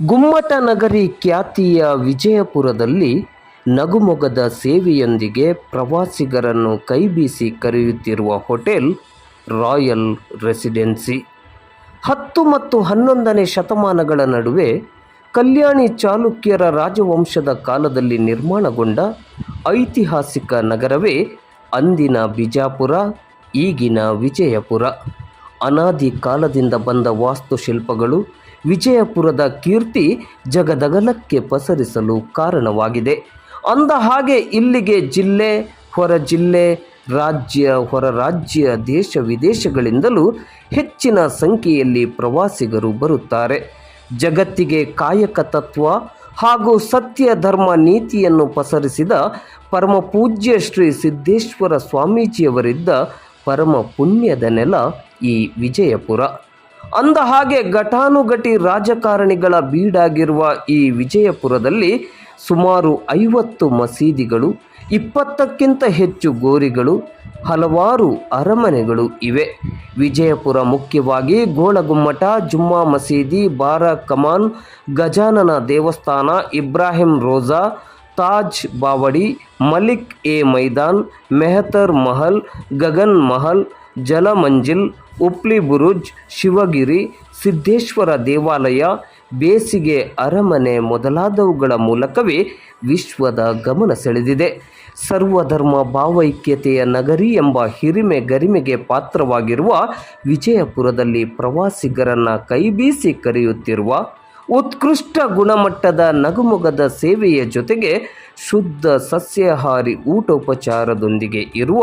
ಗುಮ್ಮಟ ನಗರಿ ಖ್ಯಾತಿಯ ವಿಜಯಪುರದಲ್ಲಿ ನಗುಮೊಗದ ಸೇವೆಯೊಂದಿಗೆ ಪ್ರವಾಸಿಗರನ್ನು ಕೈಬೀಸಿ ಕರೆಯುತ್ತಿರುವ ಹೋಟೆಲ್ ರಾಯಲ್ ರೆಸಿಡೆನ್ಸಿ. ಹತ್ತು ಮತ್ತು ಹನ್ನೊಂದನೇ ಶತಮಾನಗಳ ನಡುವೆ ಕಲ್ಯಾಣಿ ಚಾಲುಕ್ಯರ ರಾಜವಂಶದ ಕಾಲದಲ್ಲಿ ನಿರ್ಮಾಣಗೊಂಡ ಐತಿಹಾಸಿಕ ನಗರವೇ ಅಂದಿನ ಬಿಜಾಪುರ, ಈಗಿನ ವಿಜಯಪುರ. ಅನಾದಿ ಕಾಲದಿಂದ ಬಂದ ವಾಸ್ತುಶಿಲ್ಪಗಳು ವಿಜಯಪುರದ ಕೀರ್ತಿ ಜಗದಗಲಕ್ಕೆ ಪಸರಿಸಲು ಕಾರಣವಾಗಿದೆ. ಅಂದ ಹಾಗೆ ಇಲ್ಲಿಗೆ ಜಿಲ್ಲೆ ಹೊರ ಜಿಲ್ಲೆ, ರಾಜ್ಯ ಹೊರ ರಾಜ್ಯ, ದೇಶ ವಿದೇಶಗಳಿಂದಲೂ ಹೆಚ್ಚಿನ ಸಂಖ್ಯೆಯಲ್ಲಿ ಪ್ರವಾಸಿಗರು ಬರುತ್ತಾರೆ. ಜಗತ್ತಿಗೆ ಕಾಯಕ ತತ್ವ ಹಾಗೂ ಸತ್ಯ ಧರ್ಮ ನೀತಿಯನ್ನು ಪಸರಿಸಿದ ಪರಮ ಪೂಜ್ಯ ಶ್ರೀ ಸಿದ್ದೇಶ್ವರ ಸ್ವಾಮೀಜಿಯವರಿದ್ದ ಪರಮ ಪುಣ್ಯದ ನೆಲ ಈ ವಿಜಯಪುರ. ಅಂದ ಹಾಗೆ ಘಟಾನುಘಟಿ ರಾಜಕಾರಣಿಗಳ ಬೀಡಾಗಿರುವ ಈ ವಿಜಯಪುರದಲ್ಲಿ ಸುಮಾರು ಐವತ್ತು ಮಸೀದಿಗಳು, ಇಪ್ಪತ್ತಕ್ಕಿಂತ ಹೆಚ್ಚು ಗೋರಿಗಳು, ಹಲವಾರು ಅರಮನೆಗಳು ಇವೆ. ವಿಜಯಪುರ ಮುಖ್ಯವಾಗಿ ಗೋಳಗುಮ್ಮಟ, ಜುಮ್ಮಾ ಮಸೀದಿ ಬಾರ ಕಮಾನ್, ಗಜಾನನ ದೇವಸ್ಥಾನ, ಇಬ್ರಾಹಿಂ ರೋಜಾ, ತಾಜ್ ಬಾವಡಿ, ಮಲಿಕ್ ಎ ಮೈದಾನ್, ಮೆಹತರ್ ಮಹಲ್, ಗಗನ್ ಮಹಲ್, ಜಲಮಂಜಿಲ್ ಉಪ್ಲಿ ಬುರುಜ್, ಶಿವಗಿರಿ, ಸಿದ್ದೇಶ್ವರ ದೇವಾಲಯ, ಬೇಸಿಗೆ ಅರಮನೆ ಮೊದಲಾದವುಗಳ ಮೂಲಕವೇ ವಿಶ್ವದ ಗಮನ ಸೆಳೆದಿದೆ. ಸರ್ವಧರ್ಮ ಭಾವೈಕ್ಯತೆಯ ನಗರಿ ಎಂಬ ಹಿರಿಮೆ ಗರಿಮೆಗೆ ಪಾತ್ರವಾಗಿರುವ ವಿಜಯಪುರದಲ್ಲಿ ಪ್ರವಾಸಿಗರನ್ನು ಕೈಬೀಸಿ ಕರೆಯುತ್ತಿರುವ ಉತ್ಕೃಷ್ಟ ಗುಣಮಟ್ಟದ ನಗುಮೊಗದ ಸೇವೆಯ ಜೊತೆಗೆ ಶುದ್ಧ ಸಸ್ಯಾಹಾರಿ ಊಟೋಪಚಾರದೊಂದಿಗೆ ಇರುವ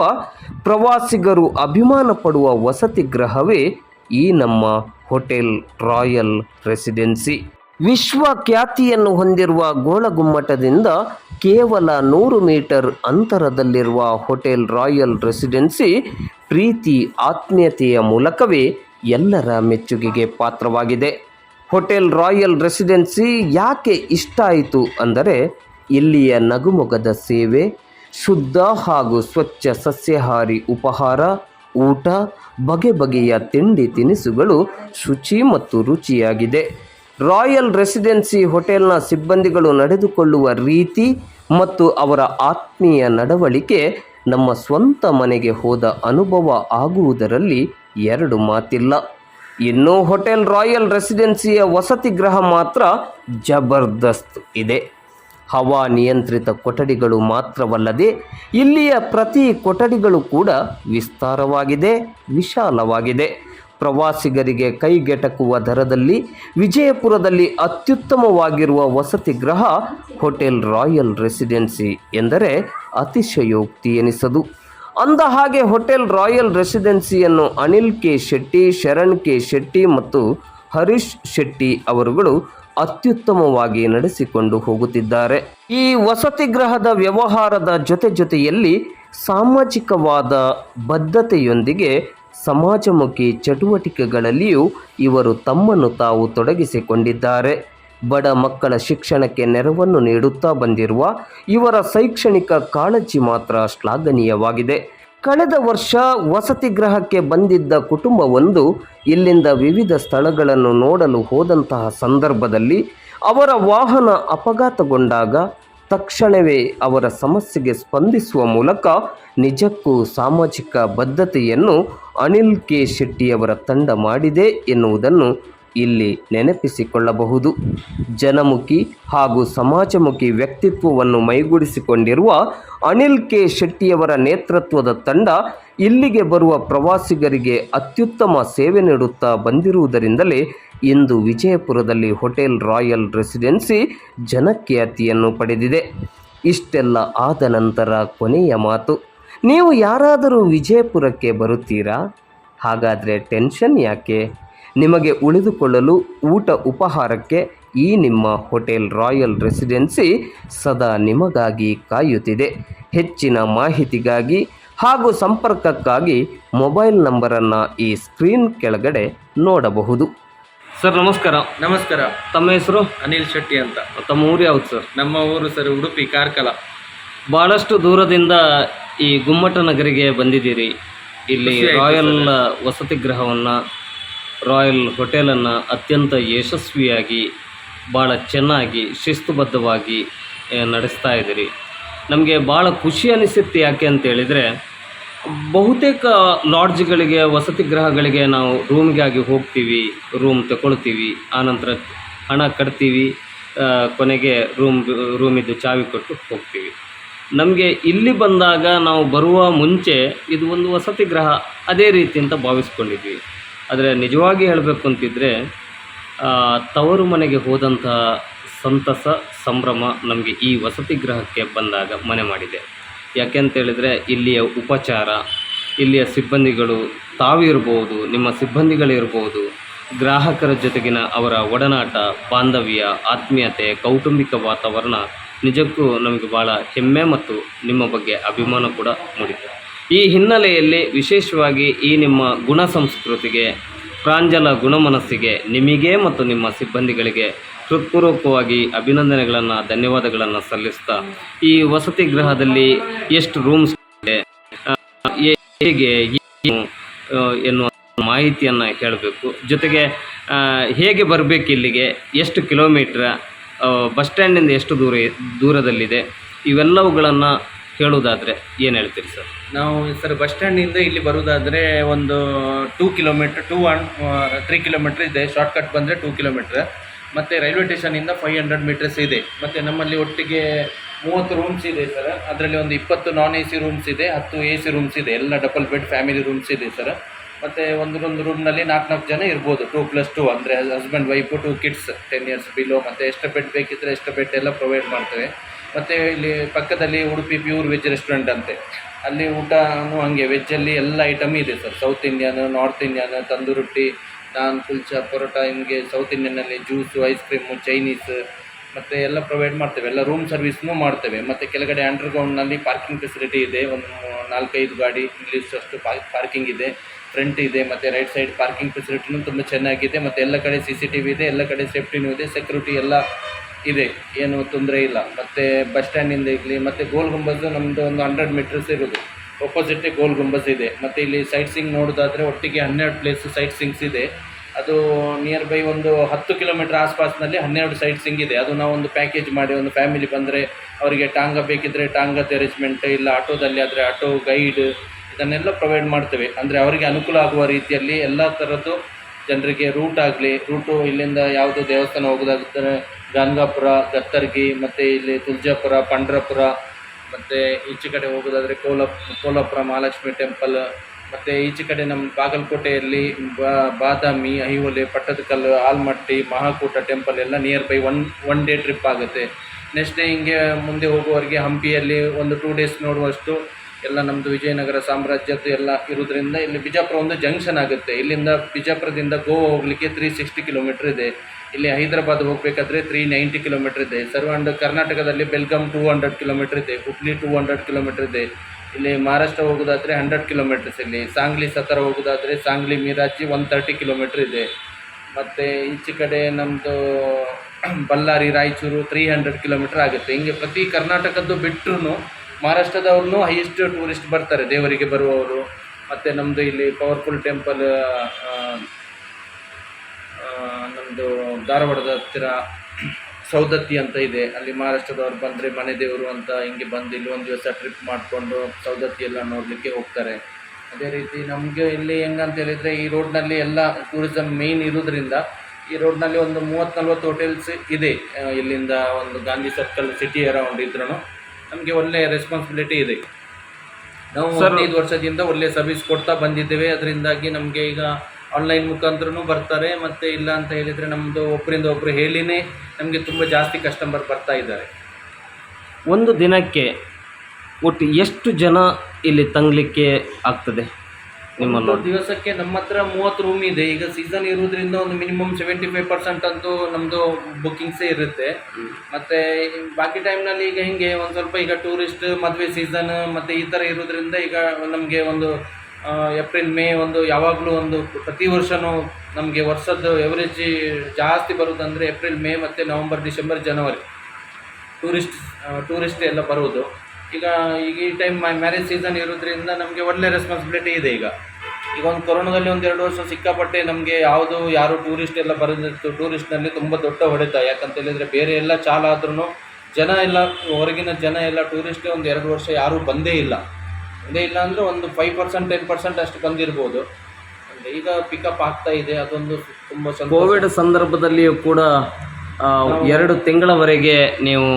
ಪ್ರವಾಸಿಗರು ಅಭಿಮಾನ ಪಡುವ ವಸತಿ ಗ್ರಹವೇ ಈ ನಮ್ಮ ಹೋಟೆಲ್ ರಾಯಲ್ ರೆಸಿಡೆನ್ಸಿ. ವಿಶ್ವ ಖ್ಯಾತಿಯನ್ನು ಹೊಂದಿರುವ ಗೋಳಗುಮ್ಮಟದಿಂದ ಕೇವಲ ನೂರು ಮೀಟರ್ ಅಂತರದಲ್ಲಿರುವ ಹೋಟೆಲ್ ರಾಯಲ್ ರೆಸಿಡೆನ್ಸಿ ಪ್ರೀತಿ ಆತ್ಮೀಯತೆಯ ಮೂಲಕವೇ ಎಲ್ಲರ ಮೆಚ್ಚುಗೆಗೆ ಪಾತ್ರವಾಗಿದೆ. ಹೋಟೆಲ್ ರಾಯಲ್ ರೆಸಿಡೆನ್ಸಿ ಯಾಕೆ ಇಷ್ಟ ಆಯಿತು ಅಂದರೆ ಇಲ್ಲಿಯ ನಗುಮೊಗದ ಸೇವೆ, ಶುದ್ಧ ಹಾಗೂ ಸ್ವಚ್ಛ ಸಸ್ಯಾಹಾರಿ ಉಪಹಾರ, ಊಟ, ಬಗೆ ಬಗೆಯ ತಿಂಡಿ ತಿನಿಸುಗಳು ಶುಚಿ ಮತ್ತು ರುಚಿಯಾಗಿದೆ. ರಾಯಲ್ ರೆಸಿಡೆನ್ಸಿ ಹೋಟೆಲ್ನ ಸಿಬ್ಬಂದಿಗಳು ನಡೆದುಕೊಳ್ಳುವ ರೀತಿ ಮತ್ತು ಅವರ ಆತ್ಮೀಯ ನಡವಳಿಕೆ ನಮ್ಮ ಸ್ವಂತ ಮನೆಗೆ ಹೋದ ಅನುಭವ ಆಗುವುದರಲ್ಲಿ ಎರಡು ಮಾತಿಲ್ಲ. ಇನ್ನು ಹೋಟೆಲ್ ರಾಯಲ್ ರೆಸಿಡೆನ್ಸಿಯ ವಸತಿ ಗೃಹ ಮಾತ್ರ ಜಬರ್ದಸ್ತ್ ಇದೆ. ಹವಾ ನಿಯಂತ್ರಿತ ಕೊಠಡಿಗಳು ಮಾತ್ರವಲ್ಲದೆ ಇಲ್ಲಿಯ ಪ್ರತಿ ಕೊಠಡಿಗಳು ಕೂಡ ವಿಸ್ತಾರವಾಗಿದೆ, ವಿಶಾಲವಾಗಿದೆ. ಪ್ರವಾಸಿಗರಿಗೆ ಕೈಗೆಟಕುವ ದರದಲ್ಲಿ ವಿಜಯಪುರದಲ್ಲಿ ಅತ್ಯುತ್ತಮವಾಗಿರುವ ವಸತಿ ಗೃಹ ಹೋಟೆಲ್ ರಾಯಲ್ ರೆಸಿಡೆನ್ಸಿ ಎಂದರೆ ಅತಿಶಯೋಕ್ತಿ ಎನಿಸದು. ಅಂದ ಹಾಗೆ ಹೋಟೆಲ್ ರಾಯಲ್ ರೆಸಿಡೆನ್ಸಿಯನ್ನು ಅನಿಲ್ ಕೆ ಶೆಟ್ಟಿ, ಶರಣ್ ಕೆ ಶೆಟ್ಟಿ ಮತ್ತು ಹರೀಶ್ ಶೆಟ್ಟಿ ಅವರುಗಳು ಅತ್ಯುತ್ತಮವಾಗಿ ನಡೆಸಿಕೊಂಡು ಹೋಗುತ್ತಿದ್ದಾರೆ. ಈ ವಸತಿ ಗ್ರಹದ ವ್ಯವಹಾರದ ಜೊತೆ ಜೊತೆಯಲ್ಲಿ ಸಾಮಾಜಿಕವಾದ ಬದ್ಧತೆಯೊಂದಿಗೆ ಸಮಾಜಮುಖಿ ಚಟುವಟಿಕೆಗಳಲ್ಲಿಯೂ ಇವರು ತಮ್ಮನ್ನು ತಾವು ತೊಡಗಿಸಿಕೊಂಡಿದ್ದಾರೆ. ಬಡ ಮಕ್ಕಳ ಶಿಕ್ಷಣಕ್ಕೆ ನೆರವನ್ನು ನೀಡುತ್ತಾ ಬಂದಿರುವ ಇವರ ಶೈಕ್ಷಣಿಕ ಕಾಳಜಿ ಮಾತ್ರ ಶ್ಲಾಘನೀಯವಾಗಿದೆ. ಕಳೆದ ವರ್ಷ ವಸತಿ ಗೃಹಕ್ಕೆ ಬಂದಿದ್ದ ಕುಟುಂಬವೊಂದು ಇಲ್ಲಿಂದ ವಿವಿಧ ಸ್ಥಳಗಳನ್ನು ನೋಡಲು ಹೋದಂತಹ ಸಂದರ್ಭದಲ್ಲಿ ಅವರ ವಾಹನ ಅಪಘಾತಗೊಂಡಾಗ ತಕ್ಷಣವೇ ಅವರ ಸಮಸ್ಯೆಗೆ ಸ್ಪಂದಿಸುವ ಮೂಲಕ ನಿಜಕ್ಕೂ ಸಾಮಾಜಿಕ ಬದ್ಧತೆಯನ್ನು ಅನಿಲ್ ಕೆ ಶೆಟ್ಟಿಯವರ ತಂಡ ಮಾಡಿದೆ ಎನ್ನುವುದನ್ನು ಇಲ್ಲಿ ನೆನಪಿಸಿಕೊಳ್ಳಬಹುದು. ಜನಮುಖಿ ಹಾಗೂ ಸಮಾಜಮುಖಿ ವ್ಯಕ್ತಿತ್ವವನ್ನು ಮೈಗೂಡಿಸಿಕೊಂಡಿರುವ ಅನಿಲ್ ಕೆ ಶೆಟ್ಟಿಯವರ ನೇತೃತ್ವದ ತಂಡ ಇಲ್ಲಿಗೆ ಬರುವ ಪ್ರವಾಸಿಗರಿಗೆ ಅತ್ಯುತ್ತಮ ಸೇವೆ ನೀಡುತ್ತಾ ಬಂದಿರುವುದರಿಂದಲೇ ಇಂದು ವಿಜಯಪುರದಲ್ಲಿ ಹೋಟೆಲ್ ರಾಯಲ್ ರೆಸಿಡೆನ್ಸಿ ಜನಖ್ಯಾತಿಯನ್ನು ಪಡೆದಿದೆ. ಇಷ್ಟೆಲ್ಲ ಆದ ನಂತರ ಕೊನೆಯ ಮಾತು. ನೀವು ಯಾರಾದರೂ ವಿಜಯಪುರಕ್ಕೆ ಬರುತ್ತೀರಾ? ಹಾಗಾದರೆ ಟೆನ್ಷನ್ ಯಾಕೆ? ನಿಮಗೆ ಉಳಿದುಕೊಳ್ಳಲು ಊಟ ಉಪಹಾರಕ್ಕೆ ಈ ನಿಮ್ಮ ಹೋಟೆಲ್ ರಾಯಲ್ ರೆಸಿಡೆನ್ಸಿ ಸದಾ ನಿಮಗಾಗಿ ಕಾಯುತ್ತಿದೆ. ಹೆಚ್ಚಿನ ಮಾಹಿತಿಗಾಗಿ ಹಾಗೂ ಸಂಪರ್ಕಕ್ಕಾಗಿ ಮೊಬೈಲ್ ನಂಬರನ್ನು ಈ ಸ್ಕ್ರೀನ್ ಕೆಳಗಡೆ ನೋಡಬಹುದು. ಸರ್ ನಮಸ್ಕಾರ. ನಮಸ್ಕಾರ. ತಮ್ಮ ಹೆಸರು? ಅನಿಲ್ ಶೆಟ್ಟಿ ಅಂತ. ತಮ್ಮ ಊರು ಯಾವ್ದು ಸರ್? ನಮ್ಮ ಊರು ಸರ್ ಉಡುಪಿ ಕಾರ್ಕಳ. ಭಾಳಷ್ಟು ದೂರದಿಂದ ಈ ಗುಮ್ಮಟ ನಗರಿಗೆ ಬಂದಿದ್ದೀರಿ. ಇಲ್ಲಿ ರಾಯಲ್ ವಸತಿ ಗೃಹವನ್ನು ರಾಯಲ್ ಹೋಟೆಲನ್ನು ಅತ್ಯಂತ ಯಶಸ್ವಿಯಾಗಿ ಭಾಳ ಚೆನ್ನಾಗಿ, ಶಿಸ್ತುಬದ್ಧವಾಗಿ ನಡೆಸ್ತಾ ಇದ್ದೀರಿ. ನಮಗೆ ಭಾಳ ಖುಷಿ ಅನಿಸುತ್ತೆ ಯಾಕೆ ಅಂತೇಳಿದರೆ ಬಹುತೇಕ ಲಾಡ್ಜ್ಗಳಿಗೆ, ವಸತಿ ಗೃಹಗಳಿಗೆ ನಾವು ರೂಮ್ಗಾಗಿ ಹೋಗ್ತೀವಿ, ರೂಮ್ ತಗೊಳ್ತೀವಿ ಆನಂತರ ಹಣ ಕಟ್ತೀವಿ ಕೊನೆಗೆ ರೂಮ್, ರೂಮಿದ್ದು ಚಾವಿ ಕೊಟ್ಟು ಹೋಗ್ತೀವಿ. ನಮಗೆ ಇಲ್ಲಿ ಬಂದಾಗ ನಾವು ಬರುವ ಮುಂಚೆ ಇದು ಒಂದು ವಸತಿ ಗೃಹ, ಅದೇ ರೀತಿ ಅಂತ ಭಾವಿಸ್ಕೊಂಡಿದ್ವಿ. ಆದರೆ ನಿಜವಾಗಿ ಹೇಳಬೇಕು ಅಂತಿದ್ದರೆ ತವರು ಮನೆಗೆ ಹೋದಂತಹ ಸಂತಸ, ಸಂಭ್ರಮ ನಮಗೆ ಈ ವಸತಿ ಗೃಹಕ್ಕೆ ಬಂದಾಗ ಮನೆ ಮಾಡಿದೆ. ಯಾಕೆ ಅಂತೇಳಿದರೆ ಇಲ್ಲಿಯ ಉಪಚಾರ, ಇಲ್ಲಿಯ ಸಿಬ್ಬಂದಿಗಳು ತಾವಿರ್ಬೋದು, ನಿಮ್ಮ ಸಿಬ್ಬಂದಿಗಳಿರ್ಬೋದು, ಗ್ರಾಹಕರ ಜೊತೆಗಿನ ಅವರ ಒಡನಾಟ, ಬಾಂಧವ್ಯ, ಆತ್ಮೀಯತೆ, ಕೌಟುಂಬಿಕ ವಾತಾವರಣ ನಿಜಕ್ಕೂ ನಮಗೆ ಭಾಳ ಹೆಮ್ಮೆ ಮತ್ತು ನಿಮ್ಮ ಬಗ್ಗೆ ಅಭಿಮಾನ ಕೂಡ ಮೂಡಿದೆ. ಈ ಹಿನ್ನೆಲೆಯಲ್ಲಿ ವಿಶೇಷವಾಗಿ ಈ ನಿಮ್ಮ ಗುಣ ಸಂಸ್ಕೃತಿಗೆ, ಪ್ರಾಂಜಲ ಗುಣಮನಸ್ಸಿಗೆ, ನಿಮಗೆ ಮತ್ತು ನಿಮ್ಮ ಸಿಬ್ಬಂದಿಗಳಿಗೆ ಹೃತ್ಪೂರ್ವಕವಾಗಿ ಅಭಿನಂದನೆಗಳನ್ನು, ಧನ್ಯವಾದಗಳನ್ನು ಸಲ್ಲಿಸ್ತಾ ಈ ವಸತಿ ಗೃಹದಲ್ಲಿ ಎಷ್ಟು ರೂಮ್ಸ್ ಇದೆ ಹೇಗೆ ಎನ್ನುವ ಮಾಹಿತಿಯನ್ನು ಹೇಳಬೇಕು. ಜೊತೆಗೆ ಹೇಗೆ ಬರಬೇಕು ಇಲ್ಲಿಗೆ, ಎಷ್ಟು ಕಿಲೋಮೀಟ್ರ್ ಬಸ್ ಸ್ಟ್ಯಾಂಡಿಂದ ಎಷ್ಟು ದೂರ ದೂರದಲ್ಲಿದೆ, ಇವೆಲ್ಲವುಗಳನ್ನು ಕೇಳುವುದಾದರೆ ಏನು ಹೇಳ್ತೀರಿ ಸರ್? ನಾವು ಸರ್ ಬಸ್ ಸ್ಟ್ಯಾಂಡಿಂದ ಇಲ್ಲಿ ಬರುವುದಾದರೆ ಒಂದು two kilometre two one three kilometre ಇದೆ. ಶಾರ್ಟ್ಕಟ್ ಬಂದರೆ ಟೂ ಕಿಲೋಮೀಟ್ರ್ ಮತ್ತು ರೈಲ್ವೆ ಸ್ಟೇಷನಿಂದ ಫೈವ್ ಹಂಡ್ರೆಡ್ ಮೀಟರ್ಸ್ ಇದೆ. ಮತ್ತು ನಮ್ಮಲ್ಲಿ ಒಟ್ಟಿಗೆ ಮೂವತ್ತು ರೂಮ್ಸ್ ಇದೆ ಸರ್. ಅದರಲ್ಲಿ ಒಂದು ಇಪ್ಪತ್ತು ನಾನ್ ಎ ಸಿ ರೂಮ್ಸ್ ಇದೆ, ಹತ್ತು ಎ ಸಿ ರೂಮ್ಸ್ ಇದೆ. ಎಲ್ಲ ಡಬಲ್ ಬೆಡ್ ಫ್ಯಾಮಿಲಿ ರೂಮ್ಸ್ ಇದೆ ಸರ್. ಮತ್ತು ಒಂದೊಂದು ರೂಮ್ನಲ್ಲಿ ನಾಲ್ಕು ನಾಲ್ಕು ಜನ ಇರ್ಬೋದು. ಟೂ ಪ್ಲಸ್ ಟೂ ಅಂದರೆ husband wife two kids ten years below ಮತ್ತು ಎಷ್ಟು ಬೆಡ್ ಬೇಕಿದ್ದರೆ ಎಷ್ಟು ಬೆಡ್ ಎಲ್ಲ ಪ್ರೊವೈಡ್ ಮಾಡ್ತೇವೆ. ಮತ್ತು ಇಲ್ಲಿ ಪಕ್ಕದಲ್ಲಿ ಉಡುಪಿ ಪ್ಯೂರ್ ವೆಜ್ ರೆಸ್ಟೋರೆಂಟ್ ಅಂತೆ. ಅಲ್ಲಿ ಊಟನೂ ಹಾಗೆ ವೆಜ್ಜಲ್ಲಿ ಎಲ್ಲ ಐಟಮ್ ಇದೆ sir south Indian north Indian tandoori ರೊಟ್ಟಿ ನಾನ್ ಕುಲ್ಚಾ ಪರೋಟ ಹಿಂಗೆ ಸೌತ್ ಇಂಡಿಯನ್ನಲ್ಲಿ ಜ್ಯೂಸು ಐಸ್ ಕ್ರೀಮು ಚೈನೀಸ್ ಮತ್ತು ಎಲ್ಲ ಪ್ರೊವೈಡ್ ಮಾಡ್ತೇವೆ. ಎಲ್ಲ ರೂಮ್ ಸರ್ವಿಸ್ನೂ ಮಾಡ್ತೇವೆ. ಮತ್ತು ಕೆಳಗಡೆ ಅಂಡರ್ಗ್ರೌಂಡ್ನಲ್ಲಿ ಪಾರ್ಕಿಂಗ್ ಫೆಸಿಲಿಟಿ ಇದೆ. ಒಂದು ನಾಲ್ಕೈದು ಗಾಡಿ ಇಂಗ್ಲೀಷಷ್ಟು ಪಾರ್ಕಿಂಗ್ ಇದೆ. ಫ್ರಂಟ್ ಇದೆ, ಮತ್ತು ರೈಟ್ ಸೈಡ್ ಪಾರ್ಕಿಂಗ್ ಫೆಸಿಲಿಟಿನೂ ತುಂಬ ಚೆನ್ನಾಗಿದೆ. ಮತ್ತು ಎಲ್ಲ ಕಡೆ ಸಿ ಸಿ ಟಿ ವಿ ಇದೆ, ಎಲ್ಲ ಕಡೆ ಸೇಫ್ಟಿನೂ ಇದೆ ಸೆಕ್ಯೂರಿಟಿ ಎಲ್ಲ ಇದೆ, ಏನು ತೊಂದರೆ ಇಲ್ಲ. ಮತ್ತು ಬಸ್ ಸ್ಟ್ಯಾಂಡಿಂದ ಇರಲಿ, ಮತ್ತು ಗೋಲ್ ಗುಂಬಜ್ ನಮ್ಮದು ಒಂದು ಹಂಡ್ರೆಡ್ ಮೀಟರ್ಸ್ ಇರೋದು. ಅಪೋಸಿಟ್ ಗೋಲ್ ಗುಂಬಜ್ ಇದೆ. ಮತ್ತು ಇಲ್ಲಿ ಸೈಟ್ ಸಿಂಗ್ ನೋಡೋದಾದರೆ ಒಟ್ಟಿಗೆ ಹನ್ನೆರಡು ಪ್ಲೇಸ್ ಸೈಟ್ ಸಿಂಗ್ಸ್ ಇದೆ. ಅದು ನಿಯರ್ ಬೈ ಒಂದು ಹತ್ತು ಕಿಲೋಮೀಟರ್ ಆಸ್ಪಾಸ್ನಲ್ಲಿ ಹನ್ನೆರಡು ಸೈಟ್ ಸಿಂಗ್ ಇದೆ. ಅದು ನಾವು ಒಂದು ಪ್ಯಾಕೇಜ್ ಮಾಡಿ ಒಂದು ಫ್ಯಾಮಿಲಿ ಬಂದರೆ ಅವರಿಗೆ ಟಾಂಗ ಬೇಕಿದ್ದರೆ ಟಾಂಗದ ಅರೇಂಜ್ಮೆಂಟ್ ಇಲ್ಲ ಆಟೋದಲ್ಲಿ ಆದರೆ ಆಟೋ ಗೈಡ್ ಇದನ್ನೆಲ್ಲ ಪ್ರೊವೈಡ್ ಮಾಡ್ತೇವೆ. ಅಂದರೆ ಅವರಿಗೆ ಅನುಕೂಲ ಆಗುವ ರೀತಿಯಲ್ಲಿ ಎಲ್ಲ ಥರದ್ದು ಜನರಿಗೆ ರೂಟ್ ಆಗಲಿ ರೂಟು ಇಲ್ಲಿಂದ ಯಾವುದು ದೇವಸ್ಥಾನ ಹೋಗೋದಾಗಿದ್ದರೆ ಗಂಗಾಪುರ ಗತ್ತರ್ಗಿ ಮತ್ತು ಇಲ್ಲಿ ತುಳಜಾಪುರ ಪಂಡ್ರಪುರ, ಮತ್ತು ಈಚೆ ಕಡೆ ಹೋಗೋದಾದರೆ ಕೋಲ ಕೋಲಾಪುರ ಮಹಾಲಕ್ಷ್ಮಿ ಟೆಂಪಲ್ ಮತ್ತು ಈಚೆ ಕಡೆ ನಮ್ಮ ಬಾಗಲಕೋಟೆಯಲ್ಲಿ ಬಾದಾಮಿ, ಐಹೊಳೆ, ಪಟ್ಟದಕಲ್ಲು, ಆಲ್ಮಟ್ಟಿ, ಮಹಾಕೂಟ ಟೆಂಪಲ್ ಎಲ್ಲ near by one one day trip ಆಗುತ್ತೆ. ನೆಕ್ಸ್ಟ್ ಡೇ ಹಿಂಗೆ ಮುಂದೆ ಹೋಗುವವರಿಗೆ ಹಂಪಿಯಲ್ಲಿ ಒಂದು ಟೂ ಡೇಸ್ ನೋಡುವಷ್ಟು ಎಲ್ಲ ನಮ್ಮದು ವಿಜಯನಗರ ಸಾಮ್ರಾಜ್ಯದ್ದು ಎಲ್ಲ ಇರೋದ್ರಿಂದ ಇಲ್ಲಿ ಬಿಜಾಪುರ ಒಂದು ಜಂಕ್ಷನ್ ಆಗುತ್ತೆ. ಇಲ್ಲಿಂದ ಬಿಜಾಪುರದಿಂದ ಗೋವಾ ಹೋಗಲಿಕ್ಕೆ ತ್ರೀ ಸಿಕ್ಸ್ಟಿ ಕಿಲೋಮೀಟ್ರ್ ಇದೆ. ಇಲ್ಲಿ ಹೈದರಾಬಾದ್ ಹೋಗಬೇಕಾದ್ರೆ ತ್ರೀ ನೈಂಟಿ ಕಿಲೋಮೀಟ್ರ್ ಇದೆ. ಸರ್ವಂಡ್ ಕರ್ನಾಟಕದಲ್ಲಿ ಬೆಲ್ಗಾಮ್ ಟೂ ಹಂಡ್ರೆಡ್ ಕಿಲೋಮೀಟ್ರ್ ಇದೆ. ಹುಬ್ಳಿ ಟೂ ಹಂಡ್ರೆಡ್ ಕಿಲೋಮೀಟ್ರ್ ಇದೆ. ಇಲ್ಲಿ ಮಹಾರಾಷ್ಟ್ರ ಹೋಗೋದಾದರೆ ಹಂಡ್ರೆಡ್ ಕಿಲೋಮೀಟರ್ಸ್ ಇಲ್ಲಿ. Sangli Satara ಹೋಗೋದಾದರೆ Sangli Miraj one thirty kilometre ಇದೆ. ಮತ್ತು ಈಚೆ ಕಡೆ ನಮ್ಮದು Ballari, Raichur three hundred kilometre ಆಗುತ್ತೆ. ಹಿಂಗೆ ಪ್ರತಿ ಕರ್ನಾಟಕದ್ದು ಬಿಟ್ಟರು ಮಹಾರಾಷ್ಟ್ರದವ್ರನ್ನೂ ಹೈಯೆಸ್ಟ್ ಟೂರಿಸ್ಟ್ ಬರ್ತಾರೆ. ದೇವರಿಗೆ ಬರುವವರು, ಮತ್ತು ನಮ್ಮದು ಇಲ್ಲಿ ಪವರ್ಫುಲ್ ಟೆಂಪಲ್ ನಮ್ಮದು ಧಾರವಾಡದ ಹತ್ತಿರ ಸೌದತ್ತಿ ಅಂತ ಇದೆ. ಅಲ್ಲಿ ಮಹಾರಾಷ್ಟ್ರದವ್ರು ಬಂದರೆ ಮನೆ ದೇವರು ಅಂತ ಹಿಂಗೆ ಬಂದು ಇಲ್ಲಿ ಒಂದು ದಿವಸ ಟ್ರಿಪ್ ಮಾಡಿಕೊಂಡು ಸೌದತ್ತಿ ಎಲ್ಲ ನೋಡಲಿಕ್ಕೆ ಹೋಗ್ತಾರೆ. ಅದೇ ರೀತಿ ನಮಗೆ ಇಲ್ಲಿ ಹೆಂಗಂತ ಹೇಳಿದರೆ ಈ ರೋಡ್ನಲ್ಲಿ ಎಲ್ಲ ಟೂರಿಸಮ್ ಮೇಯ್ನ್ ಇರೋದ್ರಿಂದ ಈ ರೋಡ್ನಲ್ಲಿ ಒಂದು ಮೂವತ್ತು ನಲ್ವತ್ತು ಹೋಟೆಲ್ಸ್ ಇದೆ ಇಲ್ಲಿಂದ ಒಂದು ಗಾಂಧಿ ಸರ್ಕಲ್ ಸಿಟಿ ಅರೌಂಡ್ ಇದ್ರೂ ನಮಗೆ ಒಳ್ಳೆಯ ರೆಸ್ಪಾನ್ಸಿಬಿಲಿಟಿ ಇದೆ. ನಾವು ಹದಿನೈದು ವರ್ಷದಿಂದ ಒಳ್ಳೆ ಸರ್ವಿಸ್ ಕೊಡ್ತಾ ಬಂದಿದ್ದೇವೆ. ಅದರಿಂದಾಗಿ ನಮಗೆ ಈಗ ಆನ್ಲೈನ್ ಮುಖಾಂತರನೂ ಬರ್ತಾರೆ. ಮತ್ತು ಇಲ್ಲ ಅಂತ ಹೇಳಿದರೆ ನಮ್ಮದು ಒಬ್ಬರಿಂದ ಒಬ್ಬರು ಹೇಳಿನೇ ನಮಗೆ ತುಂಬ ಜಾಸ್ತಿ ಕಸ್ಟಮರ್ ಬರ್ತಾ ಇದ್ದಾರೆ. ಒಂದು ದಿನಕ್ಕೆ ಒಟ್ಟು ಎಷ್ಟು ಜನ ಇಲ್ಲಿ ತಂಗಲಿಕ್ಕೆ ಆಗ್ತದೆ? ಒಂದು ದಿವಸಕ್ಕೆ ನಮ್ಮ ಹತ್ರ ಮೂವತ್ತು ರೂಮ್ ಇದೆ. ಈಗ ಸೀಸನ್ ಇರೋದ್ರಿಂದ ಒಂದು ಮಿನಿಮಮ್ ಸೆವೆಂಟಿ ಫೈವ್ ಪರ್ಸೆಂಟ್ ಅಂತೂ ನಮ್ಮದು ಬುಕ್ಕಿಂಗ್ಸೇ ಇರುತ್ತೆ. ಮತ್ತು ಬಾಕಿ ಟೈಮ್ನಲ್ಲಿ ಈಗ ಹಿಂಗೆ ಒಂದು ಸ್ವಲ್ಪ ಈಗ ಟೂರಿಸ್ಟ್ ಮದುವೆ ಸೀಸನ್ ಮತ್ತು ಈ ಥರ ಇರೋದ್ರಿಂದ ಈಗ ನಮಗೆ ಒಂದು ಏಪ್ರಿಲ್ ಮೇ ಒಂದು ಯಾವಾಗಲೂ ಒಂದು ಪ್ರತಿ ವರ್ಷವೂ ನಮಗೆ ವರ್ಷದ ಎವರೇಜ್ ಜಾಸ್ತಿ ಬರೋದಂದರೆ ಏಪ್ರಿಲ್ ಮೇ ಮತ್ತು ನವಂಬರ್ ಡಿಸೆಂಬರ್ ಜನವರಿ ಟೂರಿಸ್ಟ್ ಟೂರಿಸ್ಟ್ ಎಲ್ಲ ಬರುವುದು. ಈಗ ಈಗ ಈ ಟೈಮ್ ಮ್ಯಾರೇಜ್ ಸೀಸನ್ ಇರೋದ್ರಿಂದ ನಮಗೆ ಒಳ್ಳೆ ರೆಸ್ಪಾನ್ಸಿಬಿಲಿಟಿ ಇದೆ ಈಗ. ಈಗ ಒಂದು ಕೊರೋನಾದಲ್ಲಿ ಒಂದು ಎರಡು ವರ್ಷ ಸಿಕ್ಕಾಪಟ್ಟೆ ನಮಗೆ ಯಾವುದು ಯಾರು ಟೂರಿಸ್ಟ್ ಎಲ್ಲ ಬರೋದಿತ್ತು ಟೂರಿಸ್ಟ್ನಲ್ಲಿ ತುಂಬ ದೊಡ್ಡ ಹೊಡೆತ. ಯಾಕಂತ ಹೇಳಿದರೆ ಬೇರೆ ಎಲ್ಲ ಚಾಲ ಆದ್ರೂ ಜನ ಎಲ್ಲ ಹೊರಗಿನ ಜನ ಎಲ್ಲ ಟೂರಿಸ್ಟ್ ಒಂದು ಎರಡು ವರ್ಷ ಯಾರೂ ಬಂದೇ ಇಲ್ಲ. ಬಂದೇ ಇಲ್ಲ ಅಂದರೆ ಒಂದು ಫೈವ್ ಪರ್ಸೆಂಟ್ ಟೆನ್ ಪರ್ಸೆಂಟ್ ಅಷ್ಟು ಬಂದಿರ್ಬೋದು. ಈಗ ಪಿಕಪ್ ಆಗ್ತಾ ಇದೆ ಅದೊಂದು ತುಂಬ ಕೋವಿಡ್ ಸಂದರ್ಭದಲ್ಲಿಯೂ ಕೂಡ ಎರಡು ತಿಂಗಳವರೆಗೆ ನೀವು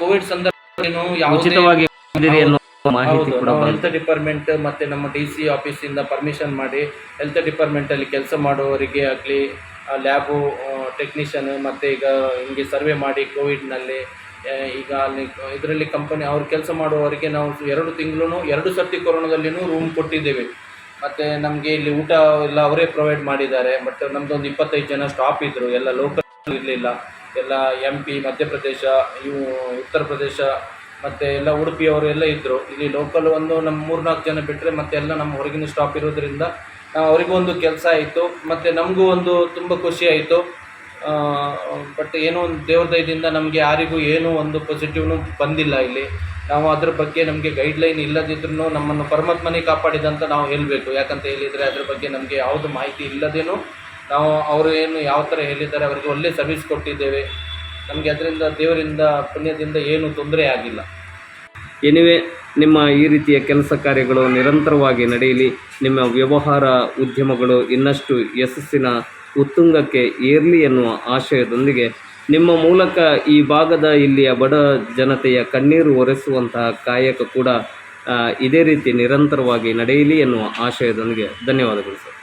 ಕೋವಿಡ್ ಸಂದರ್ಭದಲ್ಲಿ ಯಾವುದೇ ಉಚಿತವಾಗಿ ಇದ್ದೀರಿ ಅನ್ನೋ ಮಾಹಿತಿ ಹೌದು. ಕೂಡ ನಾವು ಬಂತು ಹೆಲ್ತ್ ಡಿಪಾರ್ಟ್ಮೆಂಟ್ ಮತ್ತೆ ನಮ್ಮ ಡಿ ಸಿ ಆಫೀಸಿಂದ ಪರ್ಮಿಷನ್ ಮಾಡಿ ಹೆಲ್ತ್ ಡಿಪಾರ್ಟ್ಮೆಂಟ್ ಅಲ್ಲಿ ಕೆಲಸ ಮಾಡುವವರಿಗೆ ಆಗಲಿ ಲ್ಯಾಬು ಟೆಕ್ನಿಷಿಯನ್ ಮತ್ತೆ ಈಗ ಹಿಂಗೆ ಸರ್ವೆ ಮಾಡಿ ಕೋವಿಡ್ನಲ್ಲಿ ಈಗ ಅಲ್ಲಿ ಇದರಲ್ಲಿ ಕಂಪನಿ ಅವ್ರು ಕೆಲಸ ಮಾಡುವವರಿಗೆ ನಾವು ಎರಡು ತಿಂಗಳು ಎರಡು ಸರ್ತಿ ಕೊರೋನಾದಲ್ಲಿನೂ ರೂಮ್ ಕೊಟ್ಟಿದ್ದೇವೆ. ಮತ್ತು ನಮಗೆ ಇಲ್ಲಿ ಊಟ ಎಲ್ಲ ಅವರೇ ಪ್ರೊವೈಡ್ ಮಾಡಿದ್ದಾರೆ. ಬಟ್ ನಮ್ಮದೊಂದು ಇಪ್ಪತ್ತೈದು ಜನ ಸ್ಟಾಫ್ ಇದ್ದರು ಎಲ್ಲ ಲೋಕಲ್ ಇರಲಿಲ್ಲ. ಎಲ್ಲ ಎಂ ಪಿ ಮಧ್ಯಪ್ರದೇಶ, ಇವು ಉತ್ತರ ಪ್ರದೇಶ, ಮತ್ತು ಎಲ್ಲ ಉಡುಪಿಯವರು ಎಲ್ಲ ಇದ್ದರು ಇಲ್ಲಿ ಲೋಕಲ್ ಒಂದು ನಮ್ಮ ಮೂರ್ನಾಲ್ಕು ಜನ ಬಿಟ್ಟರೆ ಮತ್ತೆ ಎಲ್ಲ ನಮ್ಮ ಹೊರಗಿನ ಸ್ಟಾಪ್ ಇರೋದ್ರಿಂದ ಅವರಿಗೂ ಒಂದು ಕೆಲಸ ಆಯಿತು. ಮತ್ತು ನಮಗೂ ಒಂದು ತುಂಬ ಖುಷಿ ಆಯಿತು. ಬಟ್ ಏನೋ ಒಂದು ದೇವ್ರ ದಯದಿಂದ ನಮಗೆ ಯಾರಿಗೂ ಏನೂ ಒಂದು ಪಾಸಿಟಿವ್ನು ಬಂದಿಲ್ಲ ಇಲ್ಲಿ. ನಾವು ಅದ್ರ ಬಗ್ಗೆ ನಮಗೆ ಗೈಡ್ಲೈನ್ ಇಲ್ಲದಿದ್ರೂ ನಮ್ಮನ್ನು ಪರಮಾತ್ಮನೇ ಕಾಪಾಡಿದಂತ ನಾವು ಹೇಳಬೇಕು. ಯಾಕಂತ ಹೇಳಿದರೆ ಅದ್ರ ಬಗ್ಗೆ ನಮಗೆ ಯಾವುದು ಮಾಹಿತಿ ಇಲ್ಲದೇನೂ ನಾವು ಅವರು ಏನು ಯಾವ ಥರ ಹೇಳಿದ್ದಾರೆ, ಅವರಿಗೆ ಒಳ್ಳೆ ಸರ್ವಿಸ್ ಕೊಟ್ಟಿದ್ದೇವೆ. ನಮಗೆ ಅದರಿಂದ, ದೇವರಿಂದ, ಪುಣ್ಯದಿಂದ ಏನು ತೊಂದರೆ ಆಗಿಲ್ಲ. ಎನಿವೆ ನಿಮ್ಮ ಈ ರೀತಿಯ ಕೆಲಸ ಕಾರ್ಯಗಳು ನಿರಂತರವಾಗಿ ನಡೆಯಲಿ. ನಿಮ್ಮ ವ್ಯವಹಾರ ಉದ್ಯಮಗಳು ಇನ್ನಷ್ಟು ಯಶಸ್ಸಿನ ಉತ್ತುಂಗಕ್ಕೆ ಏರಲಿ ಎನ್ನುವ ಆಶಯದೊಂದಿಗೆ ನಿಮ್ಮ ಮೂಲಕ ಈ ಭಾಗದ ಇಲ್ಲಿಯ ಬಡ ಜನತೆಯ ಕಣ್ಣೀರು ಒರೆಸುವಂತಹ ಕಾಯಕ ಕೂಡ ಇದೇ ರೀತಿ ನಿರಂತರವಾಗಿ ನಡೆಯಲಿ ಎನ್ನುವ ಆಶಯದೊಂದಿಗೆ ಧನ್ಯವಾದಗಳು, ಸರ್.